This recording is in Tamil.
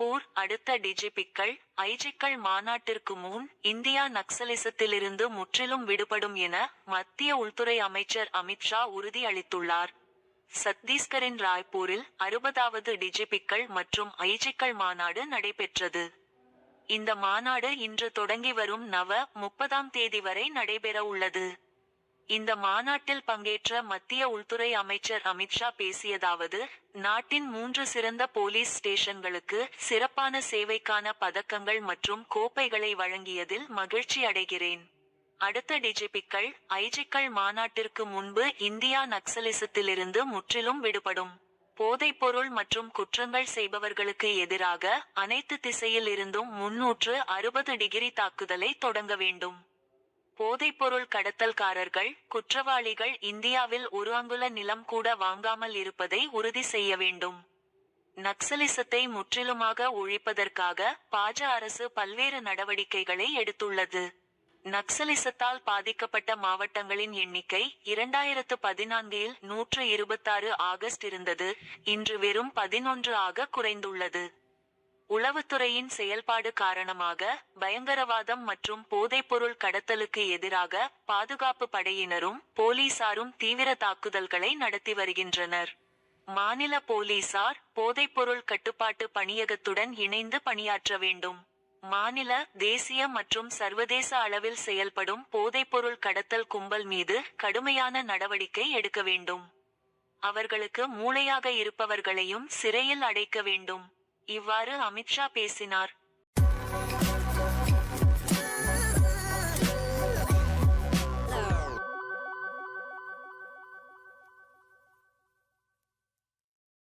போர் அடுத்த டிஜிபிக்கள் ஐஜிக்கள் மாநாட்டிற்கு முன் இந்தியா நக்சலிசத்திலிருந்து முற்றிலும் விடுபடும் என மத்திய உள்துறை அமைச்சர் அமித்ஷா உறுதியளித்துள்ளார். சத்தீஸ்கரின் ராய்ப்பூரில் அறுபதாவது டிஜிபிக்கள் மற்றும் ஐஜிக்கள் மாநாடு நடைபெற்றது. இந்த மாநாடு இன்று தொடங்கி வரும் நவ முப்பதாம் தேதி வரை நடைபெற உள்ளது இந்த மாநாட்டில் பங்கேற்ற மத்திய உள்துறை அமைச்சர் அமித்ஷா பேசியதாவது நாட்டின் மூன்று சிறந்த போலீஸ் ஸ்டேஷன்களுக்கு சிறப்பான சேவைக்கான பதக்கங்கள் மற்றும் கோப்பைகளை வழங்கியதில் மகிழ்ச்சி அடைகிறேன். அடுத்த டிஜிபிக்கள் ஐஜிக்கள் மாநாட்டிற்கு முன்பு இந்தியா நக்சலிசத்திலிருந்து முற்றிலும் விடுபடும். போதைப்பொருள் மற்றும் குற்றங்கள் செய்பவர்களுக்கு எதிராக அனைத்து திசையில் இருந்தும் முன்னூற்று அறுபது டிகிரி தாக்குதலை தொடங்க வேண்டும். போதைப்பொருள் கடத்தல்காரர்கள் குற்றவாளிகள் இந்தியாவில் ஒரு அங்குல நிலம் கூட வாங்காமல் இருப்பதை உறுதி செய்ய வேண்டும். நக்சலிசத்தை முற்றிலுமாக ஒழிப்பதற்காக பாஜ அரசு பல்வேறு நடவடிக்கைகளை எடுத்துள்ளது. நக்சலிசத்தால் பாதிக்கப்பட்ட மாவட்டங்களின் எண்ணிக்கை இரண்டாயிரத்து பதினான்கில் நூற்று இருபத்தாறு ஆகஸ்ட் இருந்தது. இன்று வெறும் பதினொன்று ஆக குறைந்துள்ளது. உளவுத்துறையின் செயல்பாடு காரணமாக பயங்கரவாதம் மற்றும் போதைப்பொருள் கடத்தலுக்கு எதிராக பாதுகாப்பு படையினரும் போலீசாரும் தீவிர தாக்குதல்களை நடத்தி வருகின்றனர். மாநில போலீசார் போதைப்பொருள் கட்டுப்பாட்டு பணியகத்துடன் இணைந்து பணியாற்ற வேண்டும். மாநில தேசிய மற்றும் சர்வதேச அளவில் செயல்படும் போதைப்பொருள் கடத்தல் கும்பல் மீது கடுமையான நடவடிக்கை எடுக்க வேண்டும். அவர்களுக்கு மூளையாக இருப்பவர்களையும் சிறையில் அடைக்க வேண்டும். இவ்வாறு அமித்ஷா பேசினார்.